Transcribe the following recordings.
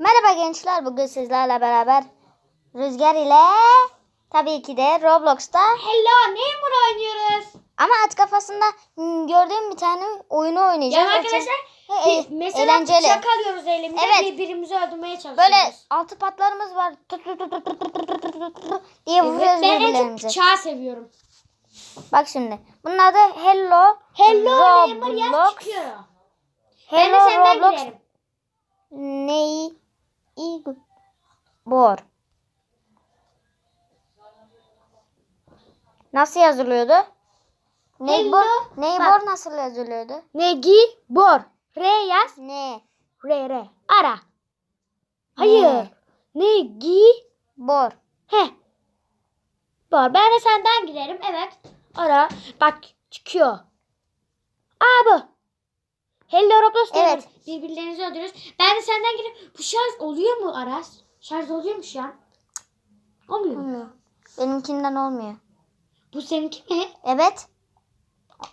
Merhaba gençler. Bugün sizlerle beraber Rüzgar ile tabii ki de Roblox'ta Hello Neighbor oynuyoruz. Ama at kafasında gördüğüm bir tane oyunu oynayacağız. Yani arkadaşlar e, mesela eğlenceli. bıçak alıyoruz elimize evet. birbirimizi öldürmeye çalışıyoruz. Böyle altı patlarımız var. Tut tut tut tut tut tut tut tut diye vuruyoruz evet, ben. Ben çok bıçağı seviyorum. Bak şimdi. Bunun adı Hello Hello Roblox. Neighbor yaz çıkıyor. Hello Roblox. Neyi? Bor. Nasıl yazılıyordu? Neybor, Hello. Neybor nasıl yazılıyordu? Negi bor. R yaz. Ne? R R. Ara. Hayır. Negi Bor. he. Bor. Ben de senden girerim. Evet. Ara. Bak çıkıyor. Aa bu. Hello Roblox Evet. Birbirlerinizi öldürüyoruz. Ben de senden gireyim. Bu şarj oluyor mu Aras? Şarj oluyor mu şu an? Olmuyor. mu? Olmuyor. Benimkinden olmuyor. Bu seninki mi? Evet.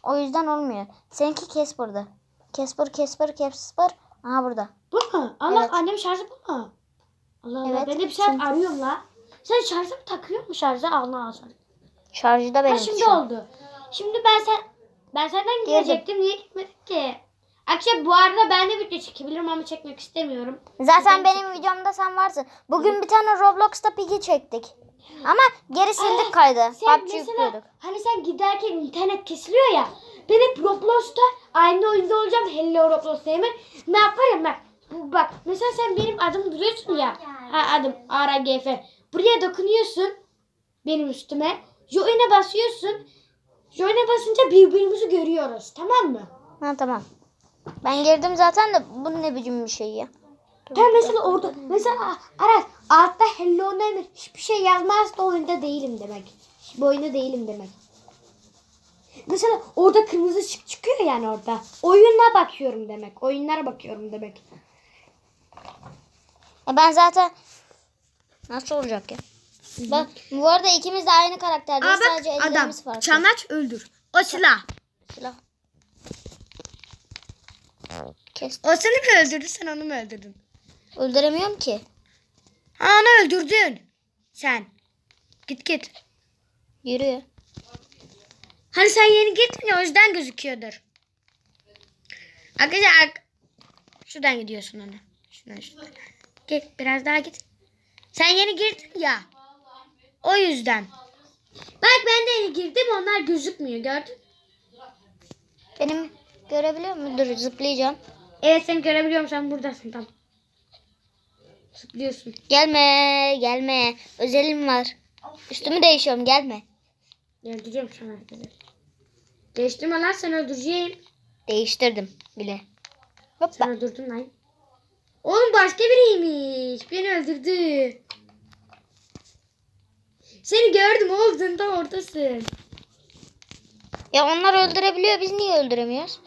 O yüzden olmuyor. Seninki Casper'dı. Casper, Casper, Casper. Aha burada. Bu mu? Ama Evet. annem şarjı bu mu? Allah Allah. Evet, Ben de bir şarj çünkü- arıyorum la. Sen şarjı mı takıyor mu şarjı? Allah Allah. Şarjı da Ha benim şimdi şu an. oldu. Şimdi ben sen ben senden girecektim. Niye gitmedik ki? Akşam bu arada ben de video çekebilirim ama çekmek istemiyorum. Zaten Ben benim videomda sen varsın. Bugün bir tane Roblox'ta Piggy çektik. Ama geri sildik kaydı. Sen PUBG mesela yüklüyorduk. hani sen giderken internet kesiliyor ya. Ben hep Roblox'ta aynı oyunda olacağım. Hello Roblox'ta hemen. Ne yaparım ben? Bu, bak mesela sen benim adım duruyorsun ya. Ha adım ARGF. Buraya dokunuyorsun. Benim üstüme. Join'e basıyorsun. Join'e basınca birbirimizi görüyoruz. Tamam mı? Ha tamam. Ben girdim zaten de bu ne biçim bir şey ya. Ben mesela orada mesela Aras altta hello Neymar hiçbir şey yazmaz da oyunda değilim demek. Bu oyunda değilim demek. Mesela orada kırmızı ışık çıkıyor yani orada. Oyuna bakıyorum demek. Oyunlara bakıyorum demek. E ben zaten nasıl olacak ya? Bak bu arada ikimiz de aynı karakterdeyiz. Sadece ellerimiz farklı. Çamaç öldür. O silah. Silah. Kes. O seni mi öldürdü sen onu mu öldürdün? Öldüremiyorum ki. Ha onu öldürdün. Sen. Git git. Yürüyor. Hani sen yeni gittin ya o yüzden gözüküyordur. Arkadaşlar şuradan gidiyorsun ona. Şuradan şuradan. Git biraz daha git. Sen yeni girdin ya. O yüzden. Bak ben de yeni girdim onlar gözükmüyor gördün. Benim görebiliyor musun? Dur zıplayacağım. Evet sen görebiliyorum sen buradasın tam. Zıplıyorsun. Gelme gelme. Özelim var. Üstümü değişiyorum gelme. Öldüreceğim sana. Değiştirme lan sen öldüreceğim. Değiştirdim bile. Sen Hoppa. öldürdün lan. Oğlum başka biriymiş. Beni öldürdü. Seni gördüm oldun da oradasın. Ya onlar öldürebiliyor biz niye öldüremiyoruz?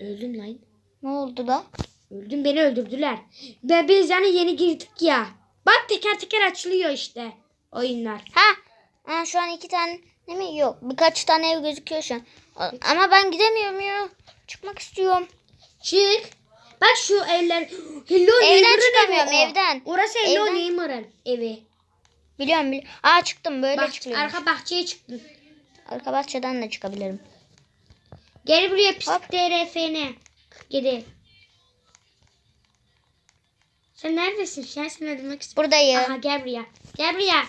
Öldüm lan. Ne oldu da? Öldüm beni öldürdüler. Ben biz yani yeni girdik ya. Bak teker teker açılıyor işte oyunlar. Ha. ha şu an iki tane ne mi? Yok. Birkaç tane ev gözüküyor şu an. Ama ben gidemiyorum ya. Çıkmak istiyorum. Çık. Bak şu evler. Hello Evden çıkamıyorum, evi evden. Orası Hello Evden- Neighbor'ın evi. Biliyorum biliyorum. Aa çıktım böyle Bak çıkıyor. arka bahçeye çıktın. Arka bahçeden de çıkabilirim. Gel buraya pislik DRF'ne. 47. Sen neredesin? Sen seni öldürmek istiyorum. Buradayım. Aha gel buraya. Gel buraya.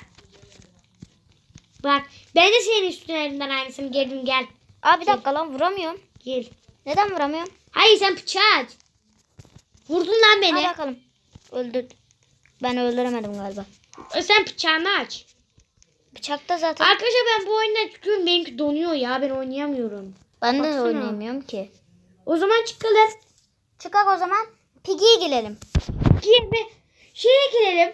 Bak ben de senin üstüne elinden aynısını geldim gel. Aa bir dakika lan vuramıyorum. Gel. Neden vuramıyorum? Hayır sen bıçağı aç. Vurdun lan beni. Hadi bakalım. Öldür. Ben öldüremedim galiba. E, Sen bıçağını aç. Bıçakta zaten. Arkadaşlar ben bu oyundan çıkıyorum. Benimki donuyor ya. Ben oynayamıyorum. ben de baksana. oynayamıyorum ki. O zaman çıkalım. Çıkak o zaman. Piggy'ye girelim. Gir bir şeye girelim.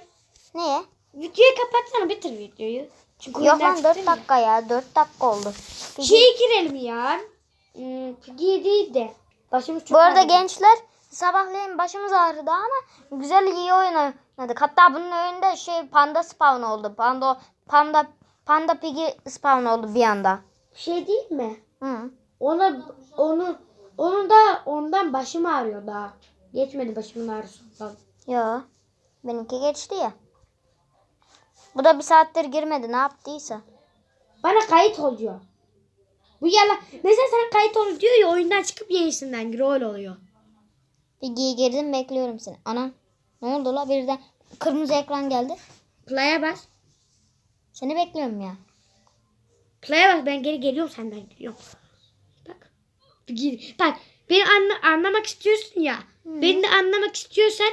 Neye? Videoyu kapatsana bitir videoyu. Çünkü Yok lan 4 çıktım ya. dakika ya. 4 dakika oldu. Piggy- Şeye girelim ya. Hmm, Piggy değil de. Başımız çok Bu arada ağrıyor. gençler sabahleyin başımız ağrıdı ama güzel iyi oyun oynadık. Hatta bunun önünde şey panda spawn oldu. Panda panda panda piggy spawn oldu bir anda. Şey değil mi? Hı. Ona onu onu da ondan başım ağrıyor daha. Geçmedi başımın ağrısından. Ya. Benimki geçti ya. Bu da bir saattir girmedi ne yaptıysa. Bana kayıt oluyor. Bu yalan. Mesela sana kayıt ol diyor ya oyundan çıkıp yenisinden gir öyle oluyor. Bilgiye girdim bekliyorum seni. Ana ne oldu la birden kırmızı ekran geldi. Play'e bas. Seni bekliyorum ya. Play'e bas ben geri geliyorum senden geliyorum. Bak. Beni anla, anlamak istiyorsun ya. Beni de anlamak istiyorsan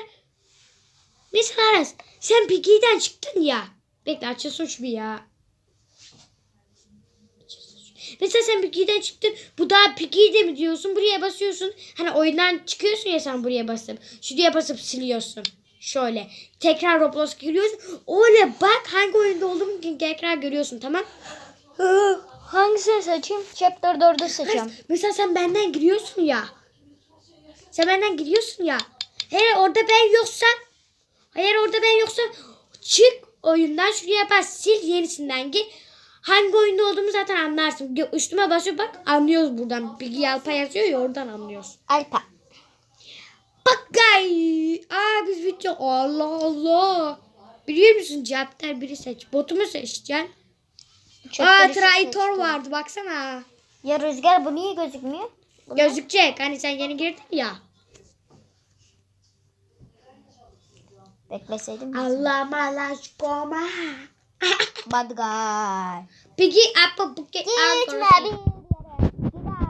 Mesela Aras sen Piggy'den çıktın ya. Bekle açılsın şu bir ya. Mesela sen Piggy'den çıktın. Bu daha Piggy'de mi diyorsun? Buraya basıyorsun. Hani oyundan çıkıyorsun ya sen buraya basıp. Şuraya basıp siliyorsun. Şöyle. Tekrar Roblox giriyorsun. Öyle bak hangi oyunda olduğumu tekrar görüyorsun tamam? Hangisini seçeyim? Chapter 4'ü seçiyorum. Mesela sen benden giriyorsun ya. Sen benden giriyorsun ya. Eğer orada ben yoksam eğer orada ben yoksam çık oyundan şuraya bas sil yenisinden gir. Hangi oyunda olduğumu zaten anlarsın. Üstüme basıyor bak anlıyoruz buradan. Bilgi Yalpa yazıyor ya oradan anlıyoruz. Alpa. Bak gay. Aa biz video. Allah Allah. Biliyor musun cevaplar biri seç. Botu mu seçeceksin? Chapter Aa traitor vardı baksana. Ya Rüzgar bu niye gözükmüyor? Bu? Gözükecek. Hani sen yeni girdin ya. Bekleseydim. Allah malaşkoma. Bad guy. Piggy apple buket Gitme bir yere.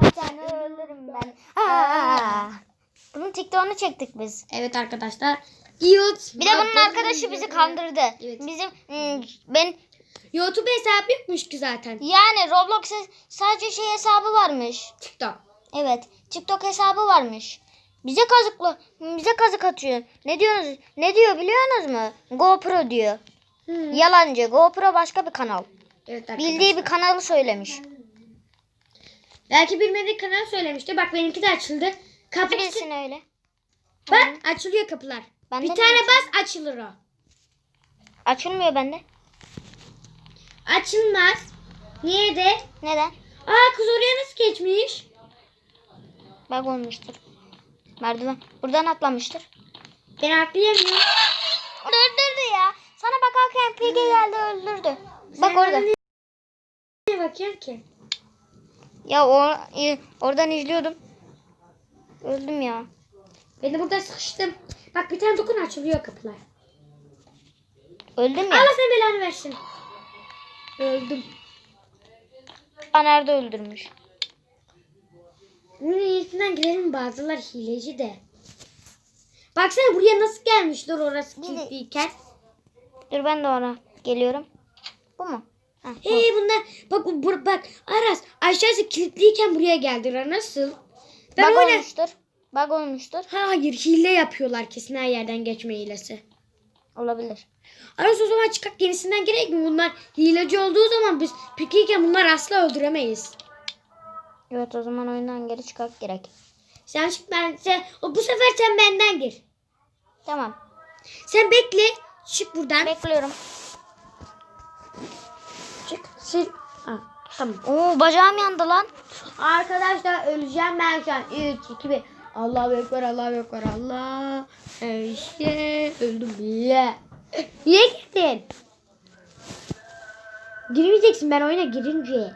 Gidersen ölürüm ben. Aa. Bunun TikTok'unu çektik biz. Evet arkadaşlar. Cute. Bir de bunun arkadaşı bizi kandırdı. Evet. Bizim hmm, ben YouTube hesabı yokmuş ki zaten. yani Roblox sadece şey hesabı varmış. TikTok. Evet, TikTok hesabı varmış. Bize kazıklı, bize kazık atıyor. Ne diyorsunuz? Ne diyor biliyorsunuz mu? GoPro diyor. Yalancı. GoPro başka bir kanal. Evet arkadaşlar. Bildiği bir kanalı söylemiş. Belki bilmediği kanal söylemişti. Bak benimki de açıldı. Kapı Bilsin öyle. Bak açılıyor kapılar. Ben bir tane bilmiyorum. bas açılır o. Açılmıyor bende. Açılmaz. Niye de? Neden? Aa kız oraya nasıl geçmiş? Bak olmuştur. Merdiven. Buradan atlamıştır. Ben atlayamıyorum. Öldürdü ya. Sana bakarken Piggy geldi öldürdü. Bak Sen orada. Ne bakıyorsun ki? Ya o, e, oradan izliyordum. Öldüm ya. Ben de burada sıkıştım. Bak bir tane dokun açılıyor kapılar. Öldüm ya. Allah sen belanı versin. Öldüm. Aa, nerede öldürmüş? Bunun iyisinden girelim bazılar hileci de. Baksana buraya nasıl gelmişler orası Bir de- kilitliyken. Dur ben de ona geliyorum. Bu mu? Bu. Hey bunlar bak bu- bak Aras aşağısı kilitliyken buraya geldiler nasıl? Ben Bug oyna... olmuştur. Bug olmuştur. Hayır hile yapıyorlar kesin her yerden geçme hilesi. Olabilir. Aras o zaman çıkak yenisinden gerek mi? Bunlar hileci olduğu zaman biz pikiyken bunlar asla öldüremeyiz. Evet o zaman oyundan geri çıkmak gerek. Sen çık ben sen o, bu sefer sen benden gir. Tamam. Sen bekle. Çık buradan. Bekliyorum. Çık. Sil. Ha, tamam. Oo bacağım yandı lan. Arkadaşlar öleceğim ben şu an. 3, 2, 1. Allahu Ekber, Allahu Ekber, Allah. İşte öldüm bile. Niye girdin? Girmeyeceksin ben oyuna girince.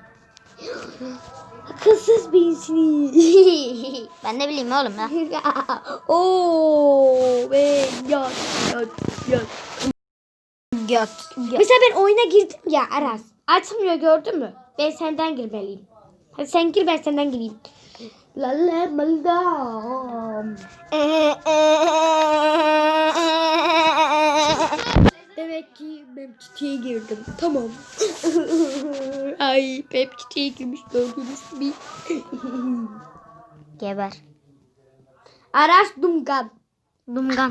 Akılsız bir insini. Ben ne bileyim oğlum ya. Oo, ben yat, yat, yat. Göt. Mesela ben oyuna girdim ya Aras. Açmıyor gördün mü? Ben senden girmeliyim. Hadi sen gir ben senden gireyim. La la maldam. Demek ki ben çiçeğe girdim. Tamam. Ay Pep çiçeğe girmiş gördünüz mü? Geber. Aras Dumgan. Dumgan.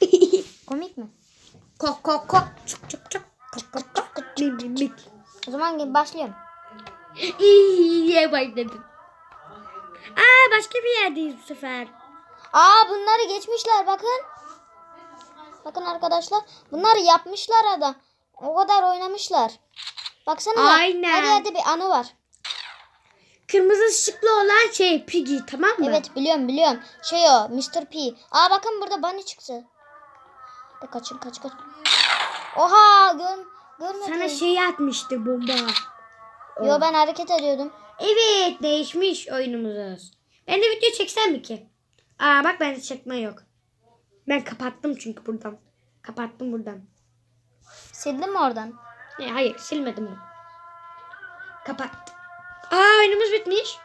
Komik mi? Kok kok kok. Çık çık çık. Kok kok kok. Mik mik mik. O zaman başlıyorum. İyiye başladım. Aa başka bir yerdeyiz bu sefer. Aa bunları geçmişler bakın. Bakın arkadaşlar. Bunları yapmışlar adam. O kadar oynamışlar. Baksana. Aynen. Her yerde bir anı var. kırmızı ışıklı olan şey Piggy tamam mı? Evet biliyorum biliyorum. Şey o Mr. P. Aa bakın burada bunny çıktı. De kaçın kaç kaç. Oha gör, görmedim. Sana şey atmıştı bomba. Yo ben hareket ediyordum. Evet değişmiş oyunumuz. Ben de video çeksem mi ki? Aa bak bende çekme yok. Ben kapattım çünkü buradan. Kapattım buradan. Sildin mi oradan? E, hayır silmedim ben. Kapattım. Aa oyunumuz bitmiş.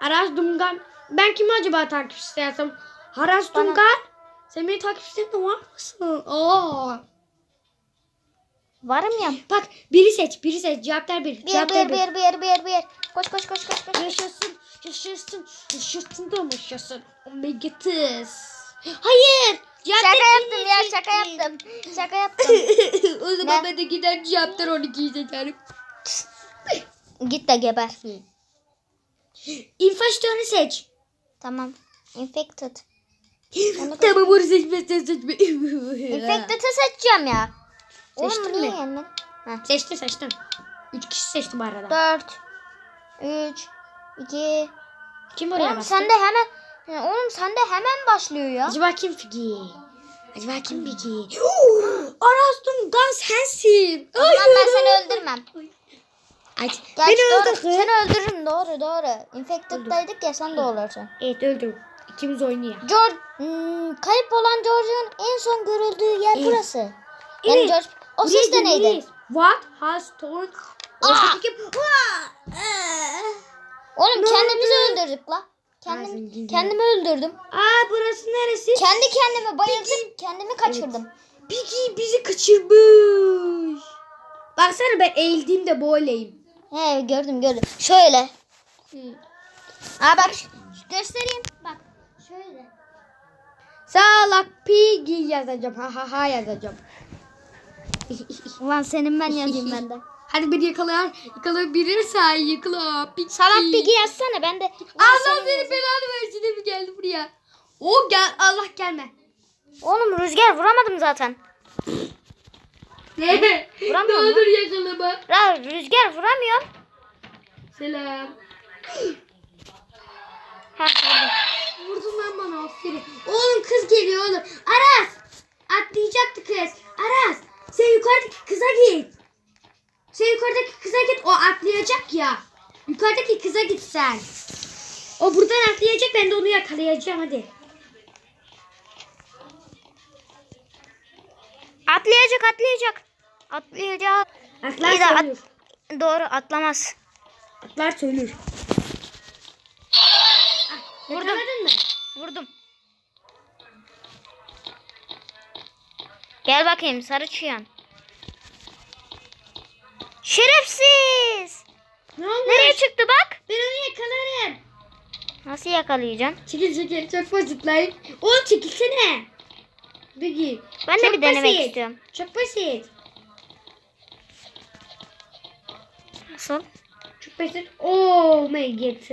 Aras Dungan. Ben kimi acaba takip istersem? Aras Bana- Dungan. Sen beni takip isteyen var mısın? Aa. Varım ya. Bak biri seç, biri seç. Cevaplar bir. Bir Cevaplar bir bir bir bir bir. Koş koş koş koş koş. Yaşasın, yaşasın, yaşasın da mı yaşasın? Megatus. Hayır. Cevap Şaka yaptım ya şaka seçtim. yaptım. Şaka yaptım. o zaman Ne? ben de gider cevaplar 12'yi seçerim. Git de geber. İnfaktörü seç. Tamam. Infected. Tamam onu seçmezsen seçme. Infected'ı seçeceğim ya. Seçtin Oğlum mi? yenmedi? Seçtim seçtim. Üç kişi seçtim arada. 4 3 2 Kim oraya Oğlum bastı? sen de hemen Oğlum sen de hemen başlıyor ya. Acaba kim Figi? Acaba kim Figi? Arastum Gun sensin. O zaman ben seni öldürmem. Ay, Gerçi beni doğru. öldür. kız. Seni öldürürüm doğru doğru. Infected'daydık ya sen de olursun. Evet öldüm. İkimiz oynuyor. George hmm, kayıp olan George'un en son görüldüğü yer Evet. burası. Yani Evet. George o Buraya ses de neydi? What has torn? Kim? Oğlum kendimizi öldürdük la. Kendim, kendimi öldürdüm. Aa burası neresi? Kendi kendime bayıldım. Kendimi kaçırdım. Piggy bizi kaçırmış. Baksana ben eğildiğimde böyleyim. He gördüm gördüm. Şöyle. Aa bak göstereyim. Bak şöyle. Salak Piggy yazacağım. Ha ha ha yazacağım. Ulan senin ben yazayım ben de. Hadi beni yakalar. Say yakala. Piggy. Salak Piggy yazsana ben de. Allah seni belanı versin de mi geldi buraya? O gel Allah gelme. Oğlum rüzgar vuramadım zaten. Ne? Vuramıyor mu? olur yakalama. La rüzgar vuramıyor. Selam. Ha vurdum. Vurdun lan bana aferin. Oğlum kız geliyor oğlum. Aras. Atlayacaktı kız. Aras. Sen yukarıdaki kıza git. Sen yukarıdaki kıza git. O atlayacak ya. Yukarıdaki kıza git sen. O buradan atlayacak. Ben de onu yakalayacağım hadi. Atlayacak atlayacak. Atlayacak. Atlar İyi at-. Doğru atlamaz. Atlar söylür. Ah, Vurdum. Yakaladın mı? Vurdum. Gel bakayım sarı çıyan. Şerefsiz. Ne olmuş? Nereye çıktı bak? Ben onu yakalarım. Nasıl yakalayacaksın? Çekil çekil çok basit lan. Oğlum çekilsene. Peki. Ben de Çok bir denemek basit. istiyorum. Çok basit. Nasıl? Çok basit. Oh my god.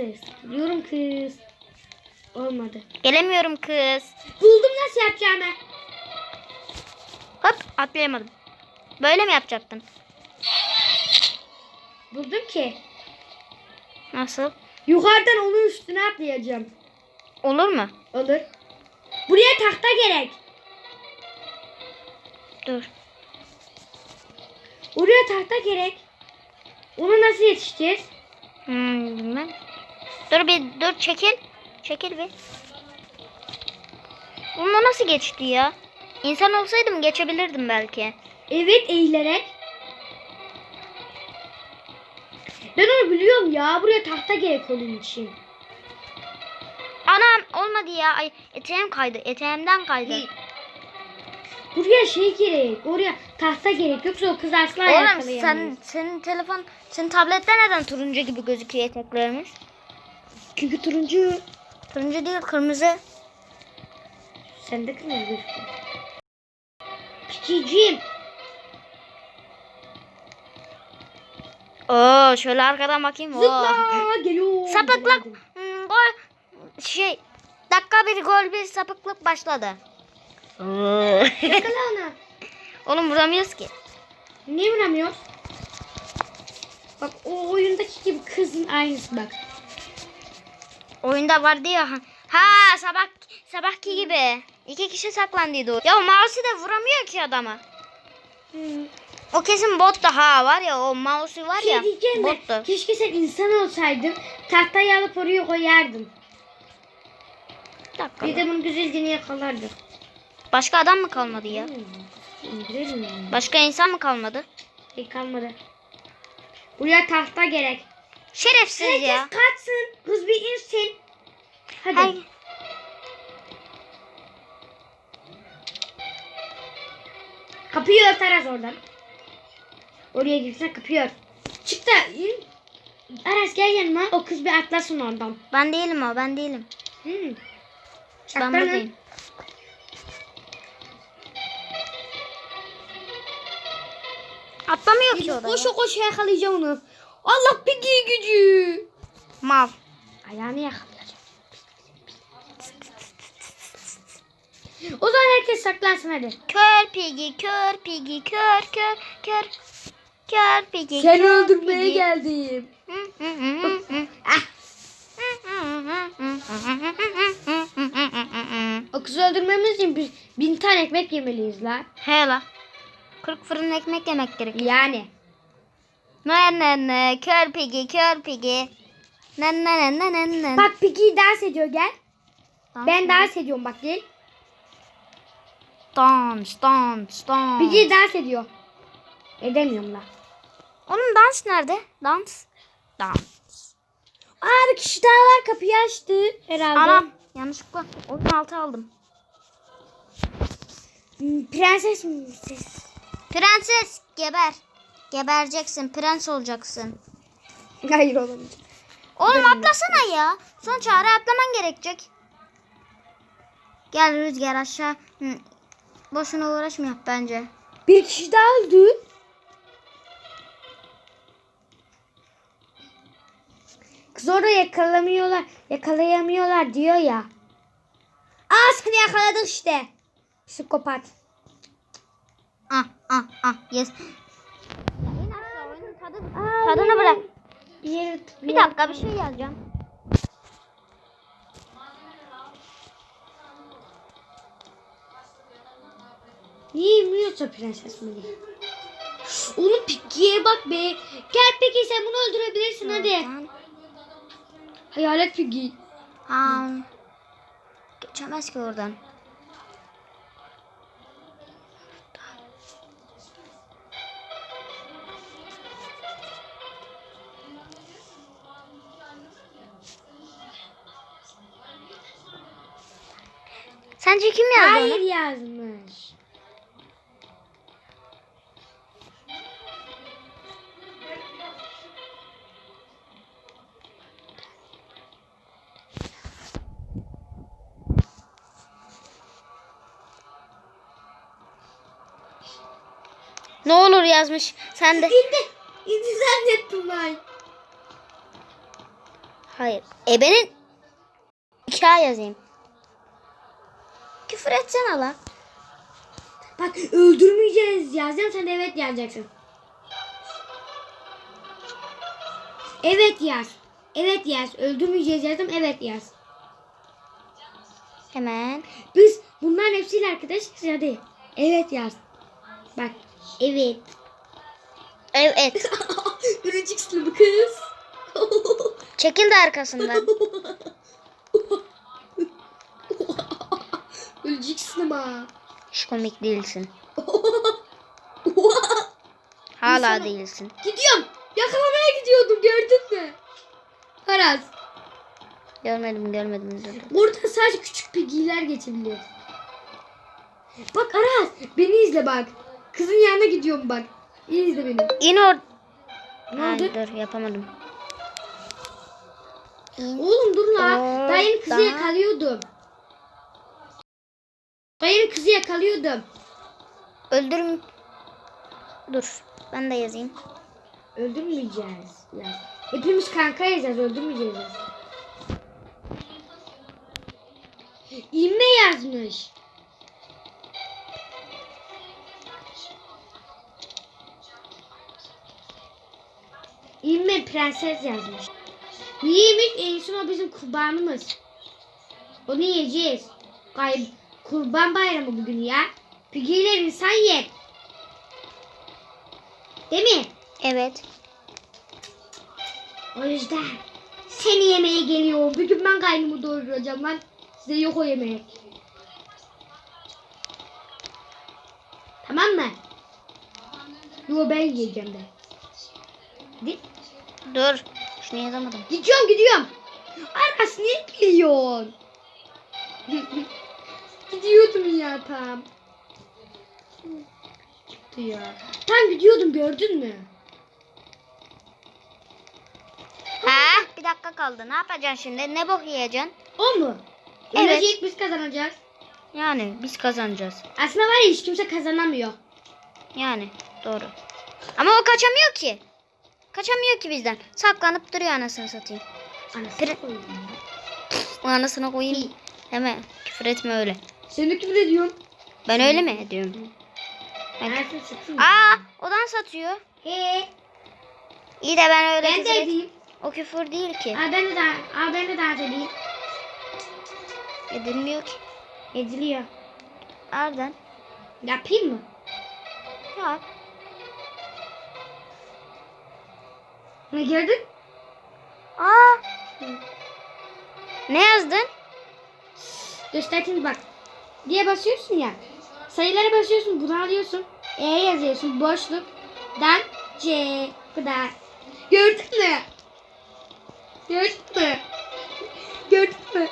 Diyorum kız. Olmadı. Gelemiyorum kız. Buldum nasıl yapacağımı. Hop atlayamadım. Böyle mi yapacaktın? Buldum ki. Nasıl? Yukarıdan onun üstüne atlayacağım. Olur mu? Olur. Buraya tahta gerek. Dur. Oraya tahta gerek. Onu nasıl yetişeceğiz? Hmm, bilmem. Dur bir dur çekil. Çekil bir. Bununla nasıl geçti ya? İnsan olsaydım geçebilirdim belki. Evet eğilerek. Ben onu biliyorum ya. Buraya tahta gerek onun için. Anam olmadı ya. Ay eteğim kaydı. Eteğimden kaydı. Buraya şey gerek. Oraya tahta gerek. Yoksa o kız asla Oğlum sen senin telefon senin tablette neden turuncu gibi gözüküyor eteklerimiz? Çünkü turuncu. Turuncu değil kırmızı. Sende kırmızı gözüküyor. Pikicim. Oo şöyle arkadan bakayım. Oo. Zıpla. Geliyor. Sapıklık. Hmm, gol şey dakika bir gol bir sapıklık başladı. Yakala ona. Oğlum vuramıyoruz ki. Niye vuramıyoruz? Bak o oyundaki gibi kızın aynısı bak. Oyunda vardı ya. Ha sabah sabahki gibi. İki kişi saklandıydı o. Ya mouse de vuramıyor ki adama. O kesin bot da ha var ya o mouse var Şey ya. de, Bottu. keşke sen insan olsaydın. Tahtayı alıp oraya koyardın. Bir dakika. Bir de bunun güzelliğini yakalardık. Başka adam mı kalmadı ya? Başka insan mı kalmadı? Şey kalmadı. Buraya tahta gerek. Şerefsiz Herkes ya. kaçsın. Kız bir insin. Hadi. Hay- Kapıyı ört Aras oradan. Oraya girsen kapıyı ört. Çık da in. Aras gel yanıma. O kız bir atlasın oradan. Ben değilim o ben değilim. Hmm. Ben Saklanın. buradayım. Atlamıyor ki oraya. Koşa koşa yakalayacağım onu. Allah pigi gücü. Mal. Ayağını yakalayacağım. O zaman herkes saklansın hadi. Kör pigi, kör pigi, kör kör kör. Kör pigi, kör pigi. geldim. O kızı öldürmemiz için bir, bin tane ekmek yemeliyiz la. He la. 40 fırın ekmek yemek gerek. Yani. Ne ne ne kör pigi, kör pigi. Ne ne ne ne ne ne. Bak Piggy dans ediyor gel. Dans Ben dans ediyorum bak gel. Dans, dans, dans. Piggy dans ediyor. Edemiyorum la. Onun dans nerede? Dans. Dans. Aa bir kişi daha var kapıyı açtı herhalde. Anam. Yanlışlıkla. Onun altı aldım. Hmm, Prenses mi? Ses. Prenses geber. Gebereceksin. Prens olacaksın. Hayır olamayacak. Oğlum atlasana ya. Son çare atlaman gerekecek. Gel Rüzgar aşağı. Hı. Boşuna uğraşma yap bence. Bir kişi daha öldü. Kız orada yakalamıyorlar, yakalayamıyorlar diyor ya. Aa seni yakaladık işte. Psikopat. Ah ah ah yes. Tadını yine- bırak. Bir dakika bir şey yazacağım. Niye yemiyorsa prenses mi diye. Oğlum Piggy'ye bak be. Gel Piggy sen bunu öldürebilirsin hadi. Hayalet Piggy. Ha. Geçemez ki oradan. Sence kim yazdı Hayır onu? yazmış. Yazmış. Sen de. İndi. İndi zannettim ben. Hayır. Ebenin hikaye yazayım. Küfür etsene lan. Bak öldürmeyeceğiz yazacağım sen evet yazacaksın. Evet yaz. Evet yaz. Öldürmeyeceğiz yazdım. Evet yaz. Hemen. Biz bunların hepsiyle arkadaşız hadi. Evet yaz. Bak. Evet. Evet. Ürücüksün bu kız. Çekil de arkasından. Öleceksin ama. Hiç komik değilsin. Hala İnsana- değilsin. Gidiyorum. Yakalamaya gidiyordum gördün mü? Haraz. Görmedim görmedim. üzüldüm. Burada sadece küçük piggiler geçebiliyor. Bak Aras beni izle bak. Kızın yanına gidiyorum bak. İyi izle beni. İn or... Ne Ha, oldu? dur yapamadım. İn. Oğlum dur la. Daha yeni kızı yakalıyordum. Daha yeni kızı yakalıyordum. Öldürüm. Dur. Ben de yazayım. Öldürmeyeceğiz. Yaz. Hepimiz kanka yazacağız. Öldürmeyeceğiz. İnme yazmış. İmme prenses yazmış. Niyeymiş? En son o bizim kurbanımız. Onu yiyeceğiz. Kay kurban bayramı bugün ya. Pigiler insan yer. Değil mi? Evet. O yüzden seni yemeğe geliyorum. Bugün ben kaynımı doyuracağım lan. Size yok o yemek. Tamam mı? Yo ben yiyeceğim de. Di- Dur. Şunu yazamadım. Gidiyorum gidiyorum. Aras niye geliyorsun? Gidiyordum ya tam. Çıktı ya. Tam gidiyordum gördün mü? Ha? Bir dakika kaldı. Ne yapacaksın şimdi? Ne bok yiyeceksin? O mu? Evet. Ölecek biz kazanacağız. Yani biz kazanacağız. Aslında var ya hiç kimse kazanamıyor. Yani doğru. Ama o kaçamıyor ki. Kaçamıyor ki bizden. Saklanıp duruyor anasını satayım. Anasını Pre- koyayım ya. Anasına koyayım. Deme. Küfür etme öyle. Sen de küfür ediyorsun. Ben öyle mi? Ben- Anasını satayım. Aa, odan satıyor. He. İyi de ben öyle Ben küfür de et- edeyim. O küfür değil ki. Aa, ben de daha, aa, ben de dans edeyim. Edilmiyor ki. Ediliyor. Nereden? Yapayım mı? Ya. Ne gördün? Aa. Ne yazdın? Göstereyim bak. Diye basıyorsun ya. Sayılara basıyorsun. Bunu alıyorsun. E yazıyorsun. Boşluk. Dan C. Kadar. Gördün mü? Gördün mü? Gördün mü?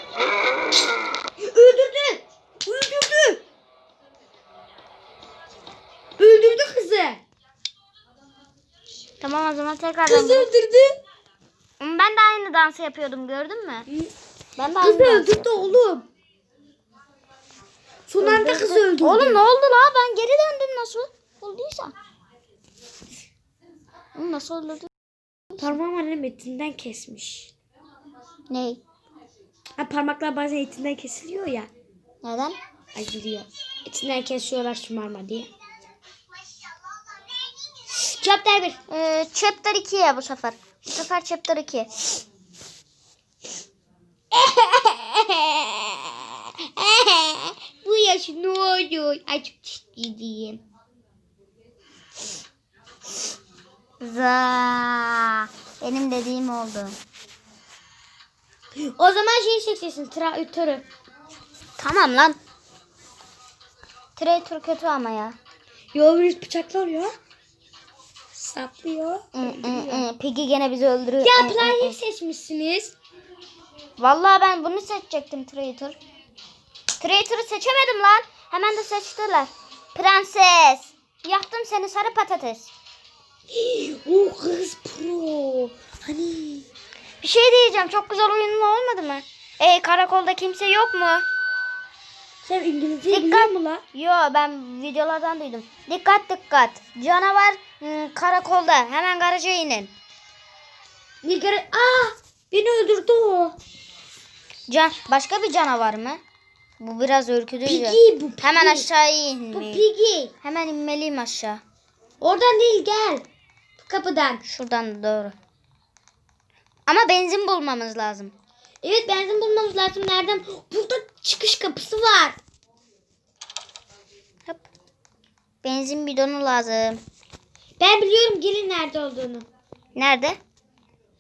Öldürdü. Öldürdü. Öldürdü kızı. Tamam o zaman tekrardan. Kızı öldürdü. Ben de aynı dansı yapıyordum gördün mü? Ben de aynı dansı öldürdü oğlum. Son anda kızı öldürdü. Oğlum ne oldu la? Ben geri döndüm nasıl? Olduysa. Oğlum Nasıl oldu? Parmağım annem etinden kesmiş. Ney? Ha, parmaklar bazen etinden kesiliyor ya. Neden? Acılıyor. Etinden kesiyorlar şımarma diye. Chapter 1. Ee, chapter 2 ya bu sefer. Bu sefer chapter 2. Bu yaş ne oluyor? Ay çok ciddiyim. Za. Benim dediğim oldu. O zaman şey seçeceksin. Traktörü. Tamam lan. Traitor kötü ama ya. Yo virüs bıçaklar ya. Saplıyor. Hı. Piggy gene bizi öldürüyor. Ya player seçmişsiniz. Vallahi ben bunu seçecektim Traitor. Traitor'ı seçemedim lan. Hemen de seçtiler. Prenses. Yaktım seni sarı patates. o kız pro. Hani. Bir şey diyeceğim. Çok güzel oyun mu olmadı mı? Ey karakolda kimse yok mu? Sen İngilizce Dikkat. biliyor musun la? Yo ben videolardan duydum. Dikkat dikkat. Canavar ıı, karakolda. Hemen garaja inin. Nigara. Aa! Beni öldürdü o. Can başka bir canavar mı? Bu biraz ürkütücü. Piggy bu. Piggy. Hemen aşağıya Bu inmeliyim. Piggy. Hemen inmeliyim aşağı. Oradan değil gel. Bu kapıdan. Şuradan doğru. Ama benzin bulmamız lazım. Evet benzin bulmamız lazım. Nereden? Burada çıkış kapısı var. Hop. Benzin bidonu lazım. Ben biliyorum gelin nerede olduğunu. Nerede?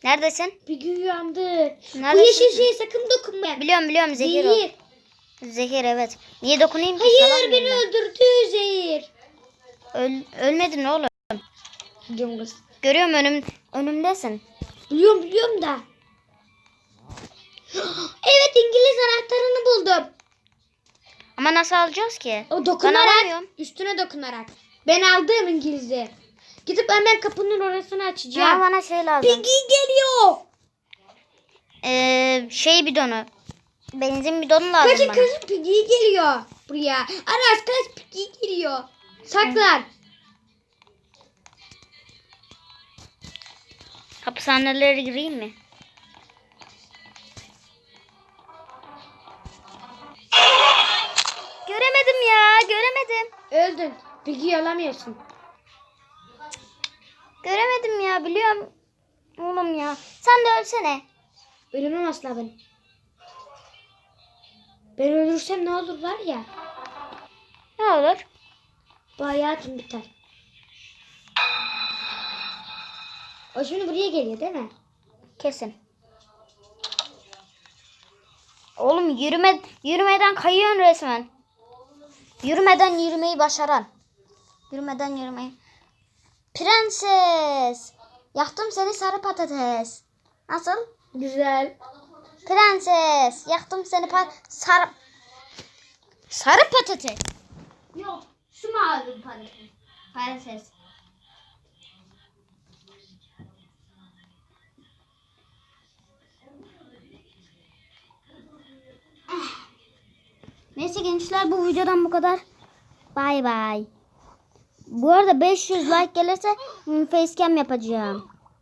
Neredesin? Bir gün uyandı. Bu yeşil şeye sakın dokunma. Biliyorum biliyorum zehir o. Zehir. Zehir evet. Niye dokunayım ki? Hayır beni ben? öldürdü Zehir. Öl- ölmedin oğlum. Biliyorum kız. Görüyorum önüm önümdesin. Biliyorum biliyorum da. Evet İngiliz anahtarını buldum. Ama nasıl alacağız ki? O dokunarak. Üstüne dokunarak. Ben aldım İngiliz'i. Gidip hemen kapının orasını Ya açacağım. bana şey lazım. Piggy geliyor. Ee, şey bidonu. Benzin bidonu lazım Kaçın bana. kaçın Piggy geliyor buraya. Aras kaç Piggy geliyor. Saklan. Hapishanelere gireyim mi? Göremedim ya, göremedim. Öldün. Piggy'yi alamıyorsun. Göremedim ya, biliyorum. Oğlum ya. Sen de ölsene. Ölümüm asla ben. Ben ölürsem ne olur var ya. Ne olur? Bu hayatım biter. O şimdi buraya geliyor değil mi? Kesin. Oğlum yürüme yürümeden kayıyorsun resmen. Yürümeden yürümeyi başaran. Yürümeden yürümeyi. Prenses. Yaktım seni sarı patates. Nasıl? Güzel. Prenses. Yaktım seni pa sarı sarı patates. Yok. Şu mavi patates. Prenses. Neyse gençler bu videodan bu kadar. Bay bay. Bu arada 500 like gelirse hmm, facecam yapacağım.